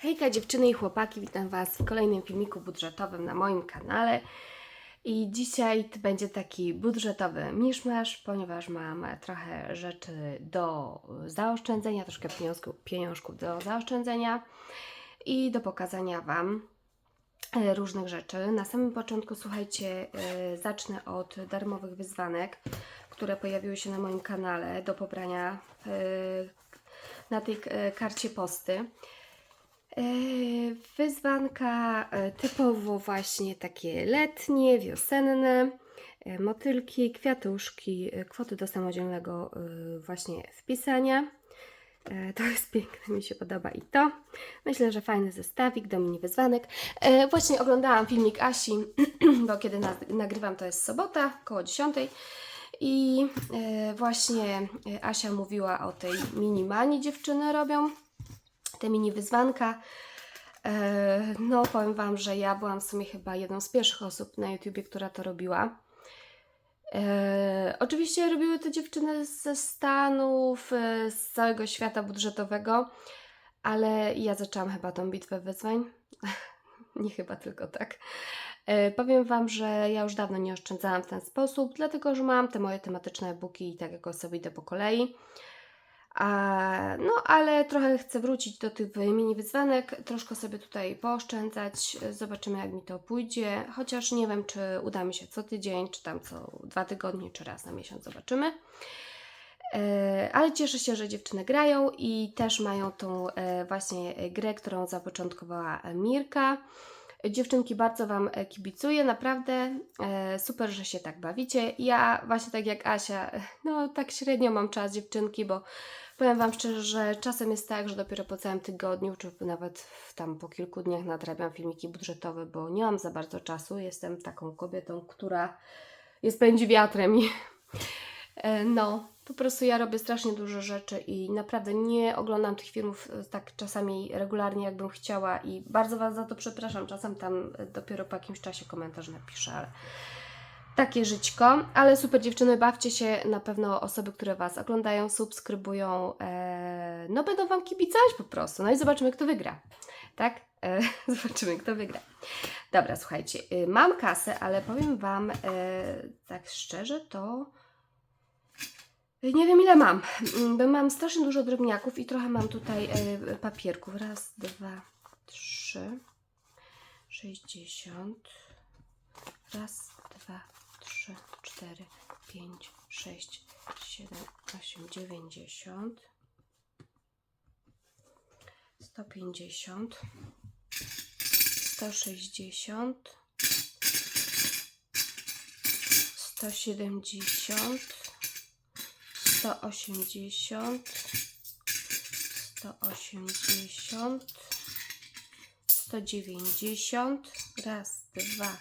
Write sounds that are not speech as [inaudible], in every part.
Hejka dziewczyny i chłopaki, witam Was w kolejnym filmiku budżetowym na moim kanale. I dzisiaj będzie taki budżetowy miszmasz, ponieważ mam trochę rzeczy do zaoszczędzenia, troszkę pieniążków, pieniążków do zaoszczędzenia i do pokazania Wam e, różnych rzeczy. Na samym początku, słuchajcie, e, zacznę od darmowych wyzwanek, które pojawiły się na moim kanale do pobrania e, na tej karcie posty. E, Wyzwanka e, typowo właśnie takie letnie, wiosenne, e, motylki, kwiatuszki, kwoty do samodzielnego właśnie wpisania. To jest [laughs] piękne, mi się podoba i to. Myślę, że fajny zestawik do mini wyzwanek. Właśnie oglądałam filmik Asi, [clears throat] bo kiedy na- nagrywam to jest sobota, około 10. I właśnie Asia mówiła o tej mini mani dziewczyny robią te mini wyzwanka. E, No, powiem Wam, że ja byłam w sumie chyba jedną z pierwszych osób na YouTubie, która to robiła. E, oczywiście robiły to dziewczyny ze Stanów, e, z całego świata budżetowego, ale ja zaczęłam chyba tą bitwę wyzwań. [laughs] nie chyba tylko tak. E, powiem Wam, że ja już dawno nie oszczędzałam w ten sposób, dlatego że mam te moje tematyczne e-booki i tak jakoś sobie idę po kolei. No, ale trochę chcę wrócić do tych mini wyzwanek, troszkę sobie tutaj pooszczędzać. Zobaczymy, jak mi to pójdzie. Chociaż nie wiem, czy uda mi się co tydzień, czy tam co dwa tygodnie, czy raz na miesiąc. Zobaczymy. E, ale cieszę się, że dziewczyny grają i też mają tą e, właśnie grę, którą zapoczątkowała Mirka. Dziewczynki, bardzo Wam kibicuję, naprawdę e, super, że się tak bawicie. Ja właśnie tak jak Asia, no tak średnio mam czas dziewczynki, bo powiem Wam szczerze, że czasem jest tak, że dopiero po całym tygodniu, czy nawet tam po kilku dniach nadrabiam filmiki budżetowe, bo nie mam za bardzo czasu. Jestem taką kobietą, która jest pędzi wiatrem i [laughs] e, no, po prostu ja robię strasznie dużo rzeczy i naprawdę nie oglądam tych filmów e, tak czasami regularnie, jakbym chciała i bardzo Was za to przepraszam. Czasem tam dopiero po jakimś czasie komentarz napiszę, ale takie żyćko. Ale super dziewczyny, bawcie się. Na pewno osoby, które Was oglądają, subskrybują, e, no będą Wam kibicować po prostu. No i zobaczymy, kto wygra. Tak? E, [laughs] zobaczymy, kto wygra. Dobra, słuchajcie, y, mam kasę, ale powiem Wam e, tak szczerze, to nie wiem ile mam, Mm, bo mam strasznie dużo drobniaków i trochę mam tutaj e, papierków. Raz, dwa, trzy, sześćdziesiąt. Raz, dwa, trzy, cztery, pięć, sześć, siedem, osiem, dziewięćdziesiąt. Sto pięćdziesiąt. Sto sześćdziesiąt. Sto siedemdziesiąt. 180 180 190 raz, dwa,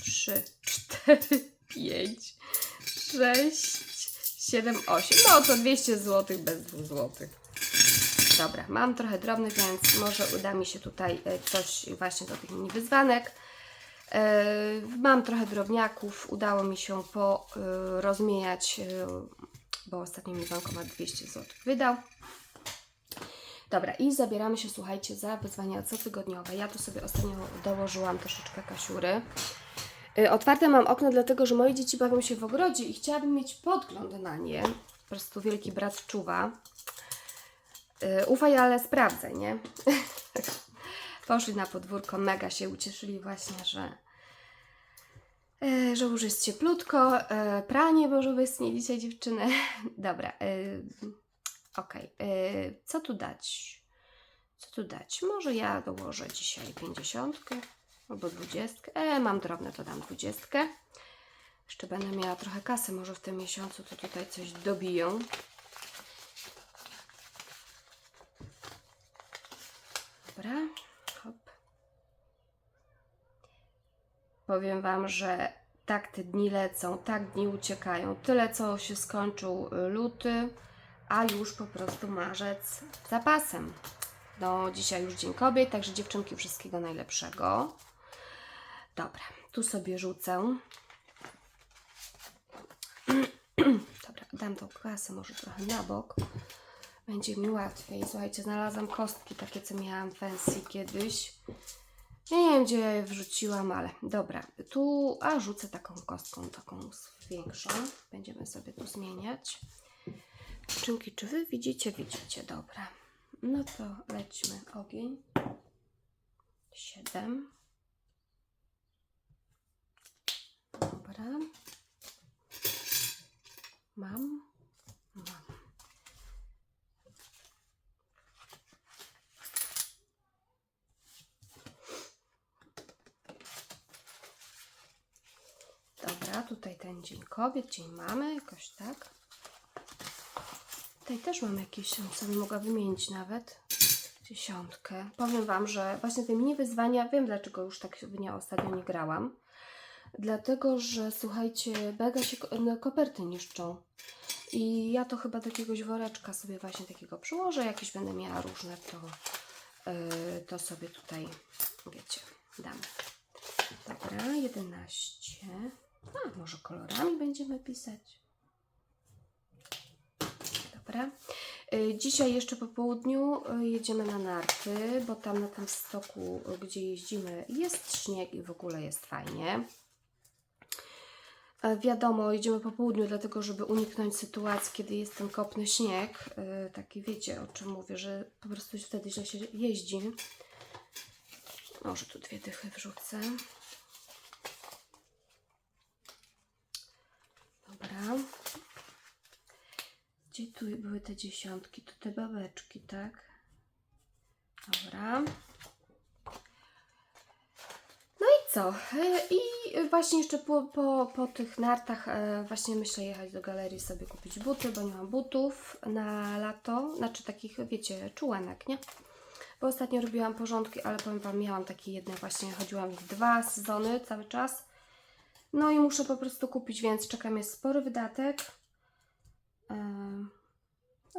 trzy, cztery, pięć, sześć, siedem, osiem. No to 200 zł bez 2 zł. Dobra, mam trochę drobnych, więc może uda mi się tutaj e, coś właśnie do tych mini wyzwanek. E, Mam trochę drobniaków, udało mi się porozmieniać bo ostatnio mi bankomat 200 zł wydał. Dobra, i zabieramy się, słuchajcie, za wyzwania cotygodniowe. Ja tu sobie ostatnio dołożyłam troszeczkę kasiury. Y, Otwarte mam okno, dlatego że moje dzieci bawią się w ogrodzie i chciałabym mieć podgląd na nie. Po prostu wielki brat czuwa. Y, Ufaj, ale sprawdzaj, nie? [laughs] Poszli na podwórko, mega się ucieszyli właśnie, że E, że już jest cieplutko, pranie może wysnie dzisiaj dziewczyny. [laughs] Dobra, okej, e, co tu dać? Co tu dać? Może ja dołożę dzisiaj 50 albo 20. E, mam drobne, to dam 20. Jeszcze będę miała trochę kasy, może w tym miesiącu to tutaj coś dobiją. Dobra, hop. Powiem Wam, że tak te dni lecą, tak dni uciekają. Tyle, co się skończył y, luty, a już po prostu marzec zapasem. No, dzisiaj już Dzień Kobiet, także dziewczynki wszystkiego najlepszego. Dobra, tu sobie rzucę. [clears throat] Dobra, dam tą kasę może trochę na bok. Będzie mi łatwiej. Słuchajcie, znalazłam kostki takie, co miałam fancy kiedyś. Nie wiem, gdzie ja je wrzuciłam, ale dobra. Tu, a rzucę taką kostką, taką większą. Będziemy sobie tu zmieniać. Dziewczynki, czy wy widzicie? Widzicie, dobra. No to lećmy. Ogień. Siedem. Dobra. Mam. Mam. Dobra, tutaj ten dzień kobiet, dzień mamy, jakoś tak. Tutaj też mam jakieś, sobie mogła wymienić nawet. Dziesiątkę. Powiem Wam, że właśnie te mini wyzwania, wiem dlaczego już tak w nie ostatnio nie grałam. Dlatego, że słuchajcie, mega się no, koperty niszczą. I ja to chyba do jakiegoś woreczka sobie właśnie takiego przyłożę. Jakieś będę miała różne, to, yy, to sobie tutaj, wiecie, damy. Dobra, 11. A, może kolorami będziemy pisać. Dobra. Y, Dzisiaj jeszcze po południu y, jedziemy na narty, bo tam na tym stoku, gdzie jeździmy, jest śnieg i w ogóle jest fajnie. E, Wiadomo, jedziemy po południu, dlatego żeby uniknąć sytuacji, kiedy jest ten kopny śnieg. y, Taki wiecie, o czym mówię, że po prostu wtedy źle się jeździ. Może tu dwie dychy wrzucę. Dobra. Gdzie tu były te dziesiątki? Tu te babeczki, tak? Dobra. No i co? E, I właśnie jeszcze po, po, po tych nartach e, właśnie myślę jechać do galerii sobie kupić buty, bo nie mam butów na lato. Znaczy takich, wiecie, czułanek, nie? Bo ostatnio robiłam porządki, ale powiem Wam, miałam takie jedne właśnie, chodziłam w dwa sezony cały czas. No i muszę po prostu kupić, więc czekam, jest spory wydatek. Em,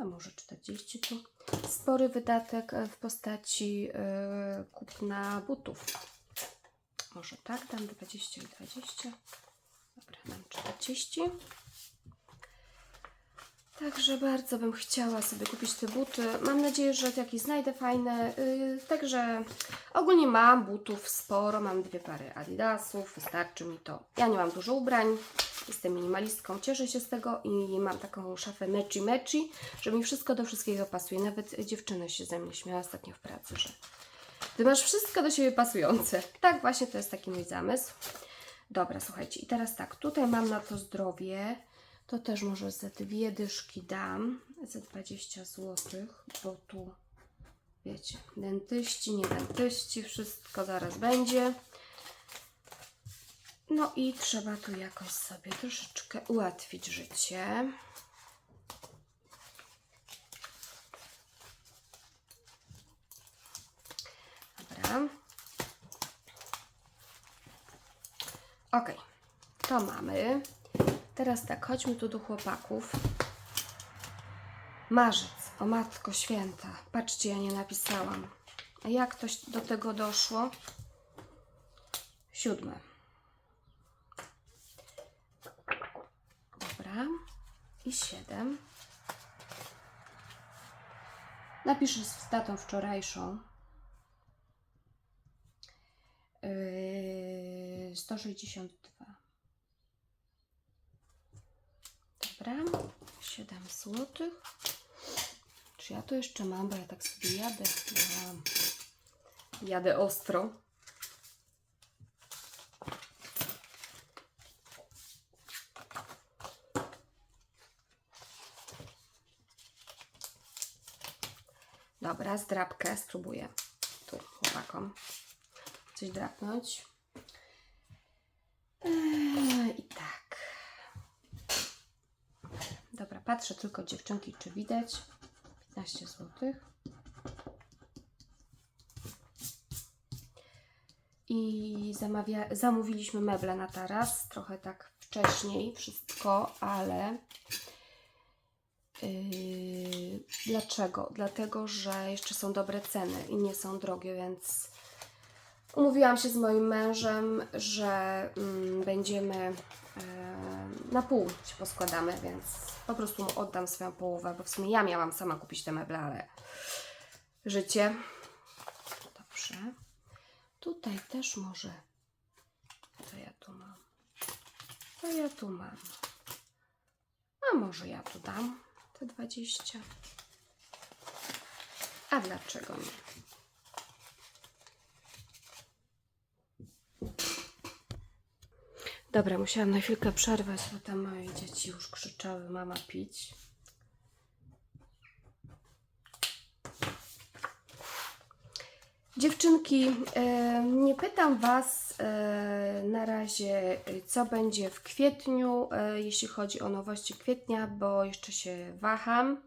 A może 40 tu. Spory wydatek e, w postaci e, kupna butów. Może tak, dam 20 i 20. Dobra, dam 40. Także bardzo bym chciała sobie kupić te buty. Mam nadzieję, że jakieś znajdę fajne. Yy, także ogólnie mam butów sporo. Mam dwie pary adidasów. Wystarczy mi to. Ja nie mam dużo ubrań. Jestem minimalistką. Cieszę się z tego i mam taką szafę mechi mechi, że mi wszystko do wszystkiego pasuje. Nawet dziewczyny się ze mnie śmiały ostatnio w pracy, że ty masz wszystko do siebie pasujące. Tak właśnie to jest taki mój zamysł. Dobra, słuchajcie. I teraz tak. Tutaj mam na to zdrowie. To też może za dwie dyszki dam, za 20 zł, bo tu wiecie, dentyści, nie dentyści, wszystko zaraz będzie. No i trzeba tu jakoś sobie troszeczkę ułatwić życie. Dobra. Ok, to mamy. Teraz tak, chodźmy tu do chłopaków. Marzec, o matko święta. Patrzcie, ja nie napisałam. A jak to do tego doszło? Siódme. Dobra. I siedem. Napiszę z datą wczorajszą. Yy, 162. Dobra, 7 zł. Czy ja to jeszcze mam, bo ja tak sobie jadę. Mam. Jadę ostro. Dobra, zdrabkę spróbuję tu chłopakom coś drapnąć. Eee, I tak. Dobra, patrzę tylko dziewczynki, czy widać. 15 zł. I zamawia, zamówiliśmy meble na taras, trochę tak wcześniej wszystko, ale yy, dlaczego? Dlatego, że jeszcze są dobre ceny i nie są drogie, więc umówiłam się z moim mężem, że mm, będziemy na pół się poskładamy, więc po prostu mu oddam swoją połowę, bo w sumie ja miałam sama kupić te meble, ale życie. Dobrze. Tutaj też może. Co ja tu mam? Co ja tu mam? A może ja tu dam te 20? A dlaczego nie? Dobra, musiałam na chwilkę przerwać, bo tam moje dzieci już krzyczały, mama pić. Dziewczynki, e, nie pytam Was e, na razie, co będzie w kwietniu, e, jeśli chodzi o nowości kwietnia, bo jeszcze się waham,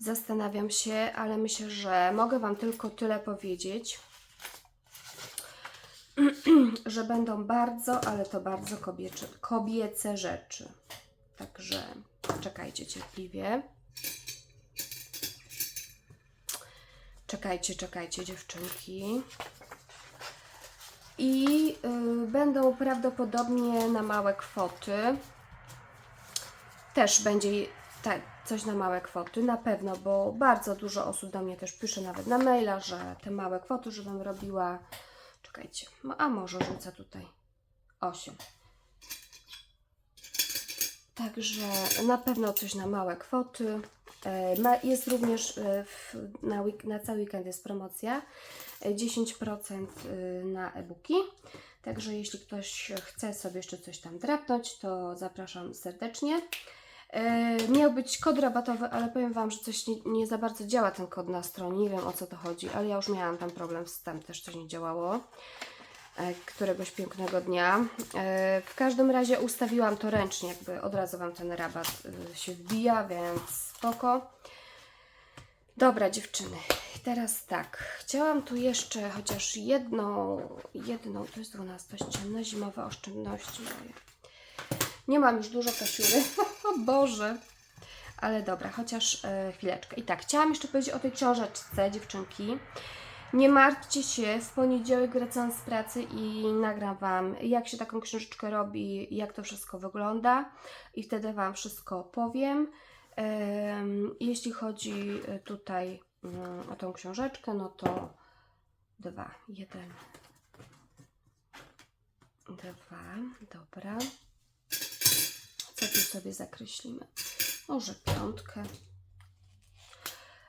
zastanawiam się, ale myślę, że mogę Wam tylko tyle powiedzieć, [clears throat] że będą bardzo, ale to bardzo kobiece, kobiece rzeczy. Także czekajcie cierpliwie. Czekajcie, czekajcie dziewczynki. I y, będą prawdopodobnie na małe kwoty. Też będzie tak, coś na małe kwoty, na pewno, bo bardzo dużo osób do mnie też pisze nawet na maila, że te małe kwoty, żebym robiła. Czekajcie, no, a może rzucę tutaj 8. Także na pewno coś na małe kwoty. E, Jest również e, na, na cały weekend jest promocja e, 10% y, na e-booki. Także jeśli ktoś chce sobie jeszcze coś tam drapnąć, to zapraszam serdecznie. E, Miał być kod rabatowy, ale powiem Wam, że coś nie, nie za bardzo działa ten kod na stronie. Nie wiem o co to chodzi, ale ja już miałam tam problem z tym, też coś nie działało e, któregoś pięknego dnia. E, W każdym razie ustawiłam to ręcznie, jakby od razu Wam ten rabat się wbija, więc spoko. Dobra dziewczyny, teraz tak, chciałam tu jeszcze chociaż jedną, jedną, to jest 12 ciemne, zimowe oszczędności. Nie mam już dużo kasiury, [laughs] o Boże. Ale dobra, chociaż e, chwileczkę. I tak, chciałam jeszcze powiedzieć o tej książeczce, dziewczynki. Nie martwcie się, w poniedziałek wracam z pracy i nagram Wam, jak się taką książeczkę robi, jak to wszystko wygląda i wtedy Wam wszystko powiem. Em, Jeśli chodzi e, tutaj mm, o tą książeczkę, no to dwa, jeden, dwa, dobra. Co tu sobie zakreślimy? Może piątkę.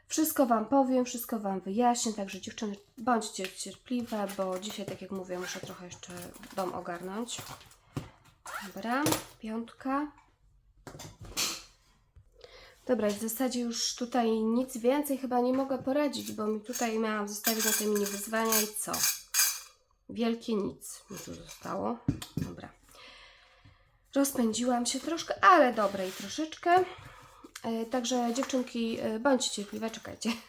Wszystko Wam powiem, wszystko Wam wyjaśnię, także dziewczyny, bądźcie cierpliwe, bo dzisiaj, tak jak mówię, muszę trochę jeszcze dom ogarnąć. Dobra, piątka. Dobra, w zasadzie już tutaj nic więcej chyba nie mogę poradzić, bo mi tutaj miałam zostawić na te mini wyzwania i co? Wielkie nic mi tu zostało. Dobra. Rozpędziłam się troszkę, ale dobra i troszeczkę. E, Także dziewczynki, e, bądźcie cierpliwe, czekajcie. [laughs]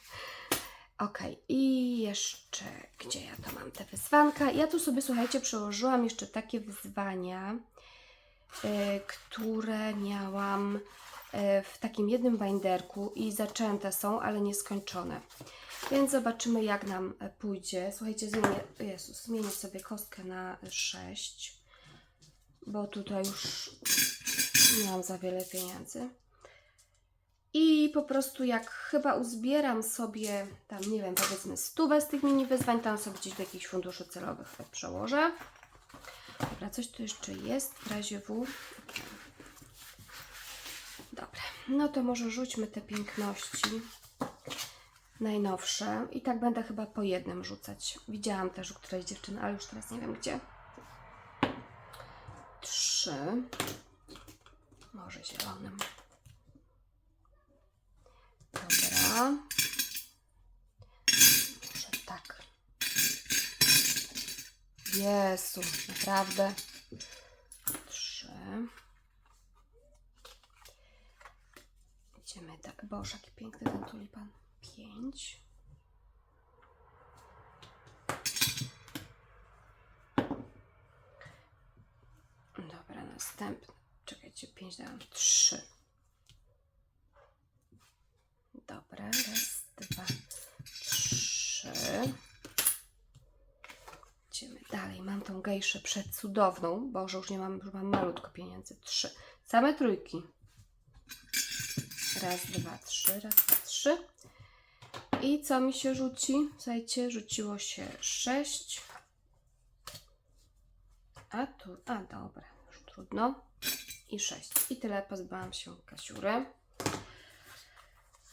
Ok, i jeszcze, gdzie ja to mam te wyzwanka? Ja tu sobie, słuchajcie, przełożyłam jeszcze takie wyzwania, e, które miałam w takim jednym binderku i zaczęte są, ale nieskończone. Więc zobaczymy, jak nam pójdzie. Słuchajcie, zmienię, Jezus, zmienię sobie kostkę na 6, bo tutaj już nie mam za wiele pieniędzy. I po prostu jak chyba uzbieram sobie tam, nie wiem, powiedzmy stówę z tych mini wyzwań, tam sobie gdzieś do jakichś funduszy celowych przełożę. Dobra, coś tu jeszcze jest w razie W. Dobra, no to może rzućmy te piękności najnowsze. I tak będę chyba po jednym rzucać. Widziałam też u którejś dziewczyny, ale już teraz nie wiem gdzie. Trzy. Może zielonym. Dobra. Może tak. Jezu, naprawdę. Trzy. Idziemy tak. Boże, jaki piękny ten tulipan. Pięć. Dobra, następny. Czekajcie, pięć dałam. Trzy. Dobra, raz, dwa, trzy. Idziemy Dalej mam tą gejszę przecudowną. Boże, już nie mam, już mam malutko pieniędzy. Trzy. Same trójki. Raz, dwa, trzy, raz, dwa, trzy. I co mi się rzuci? Słuchajcie, rzuciło się sześć. A tu, a dobra, trudno. I sześć. I tyle pozbyłam się kasiury.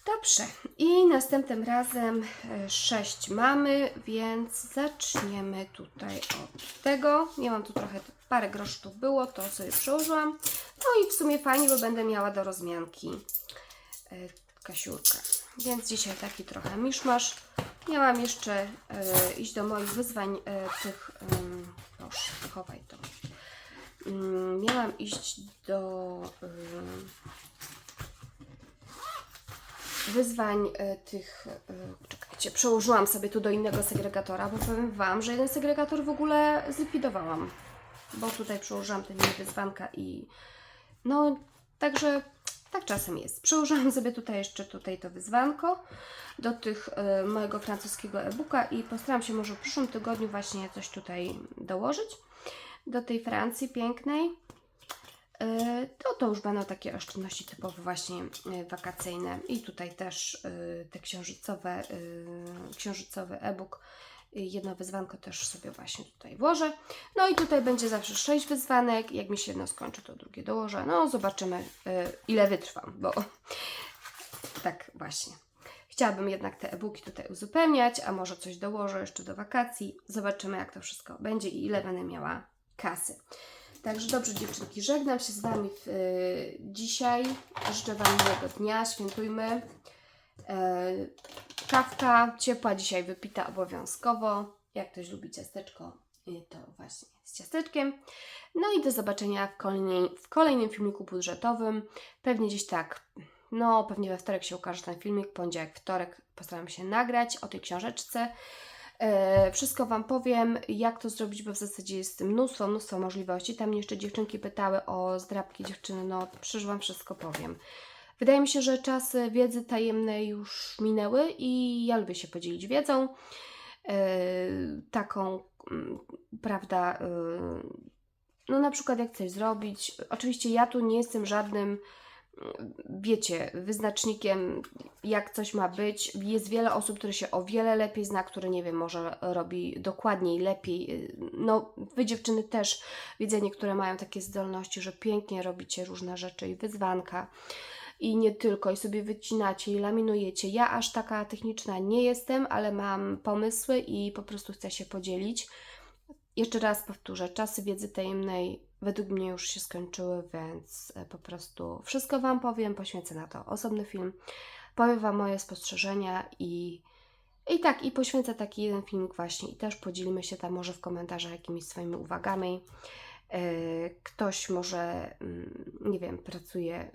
Dobrze. I następnym razem e, sześć mamy, więc zaczniemy tutaj od tego. Ja mam tu trochę, parę groszy tu było, to sobie przełożyłam. No i w sumie fajnie, bo będę miała do rozmianki e, kasiurkę. Więc dzisiaj taki trochę miszmasz. Miałam jeszcze e, iść do moich wyzwań e, tych, um, proszę, chowaj to. Mm, miałam iść do ym, wyzwań e, tych. e, Czekajcie, przełożyłam sobie tu do innego segregatora, bo powiem Wam, że jeden segregator w ogóle zlikwidowałam. Bo tutaj przełożyłam te mini wyzwanka i. No, także tak czasem jest. Przełożyłam sobie tutaj jeszcze tutaj to wyzwanko do tych mojego francuskiego e-booka i postaram się może w przyszłym tygodniu właśnie coś tutaj dołożyć do tej Francji pięknej. E, To, to już będą takie oszczędności typowo właśnie e, wakacyjne. I tutaj też e, te księżycowe, księżycowy e-book. Jedno wyzwanko też sobie właśnie tutaj włożę. No i tutaj będzie zawsze sześć wyzwanek. Jak mi się jedno skończy, to drugie dołożę. No zobaczymy ile wytrwam, bo [laughs] tak właśnie. Chciałabym jednak te e-booki tutaj uzupełniać, a może coś dołożę jeszcze do wakacji. Zobaczymy, jak to wszystko będzie i ile będę miała kasy. Także dobrze, dziewczynki, żegnam się z Wami w, y, dzisiaj. Życzę Wam miłego dnia, świętujmy. E, kawka ciepła dzisiaj wypita obowiązkowo. Jak ktoś lubi ciasteczko, y, to właśnie z ciasteczkiem. No i do zobaczenia w, kolejnej, w kolejnym filmiku budżetowym. Pewnie gdzieś tak, no pewnie we wtorek się ukaże ten filmik, poniedziałek, wtorek postaram się nagrać o tej książeczce. E, wszystko Wam powiem, jak to zrobić, bo w zasadzie jest mnóstwo, mnóstwo możliwości. Tam jeszcze dziewczynki pytały o zdrabki dziewczyny, no przecież Wam wszystko powiem. Wydaje mi się, że czasy wiedzy tajemnej już minęły i ja lubię się podzielić wiedzą. E, taką, mm, prawda, e, no na przykład jak coś zrobić. Oczywiście ja tu nie jestem żadnym wiecie, wyznacznikiem, jak coś ma być. Jest wiele osób, które się o wiele lepiej zna, które nie wiem, może robi dokładniej, lepiej. No, wy dziewczyny też widzę, niektóre mają takie zdolności, że pięknie robicie różne rzeczy i wyzwanka. I nie tylko, i sobie wycinacie i laminujecie. Ja aż taka techniczna nie jestem, ale mam pomysły i po prostu chcę się podzielić. Jeszcze raz powtórzę, czasy wiedzy tajemnej według mnie już się skończyły, więc e, po prostu wszystko Wam powiem, poświęcę na to osobny film. Powiem Wam moje spostrzeżenia i, i tak, i poświęcę taki jeden filmik właśnie i też podzielimy się tam może w komentarzach jakimiś swoimi uwagami. E, Ktoś może, mm, nie wiem, pracuje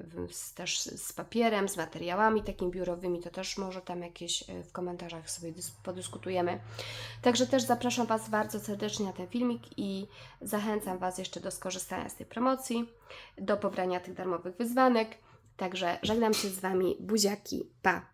też z papierem, z materiałami takimi biurowymi, to też może tam jakieś e, w komentarzach sobie dys- podyskutujemy. Także też zapraszam Was bardzo serdecznie na ten filmik i zachęcam Was jeszcze do skorzystania z tej promocji, do pobrania tych darmowych wyzwanek. Także żegnam się z Wami, buziaki, pa!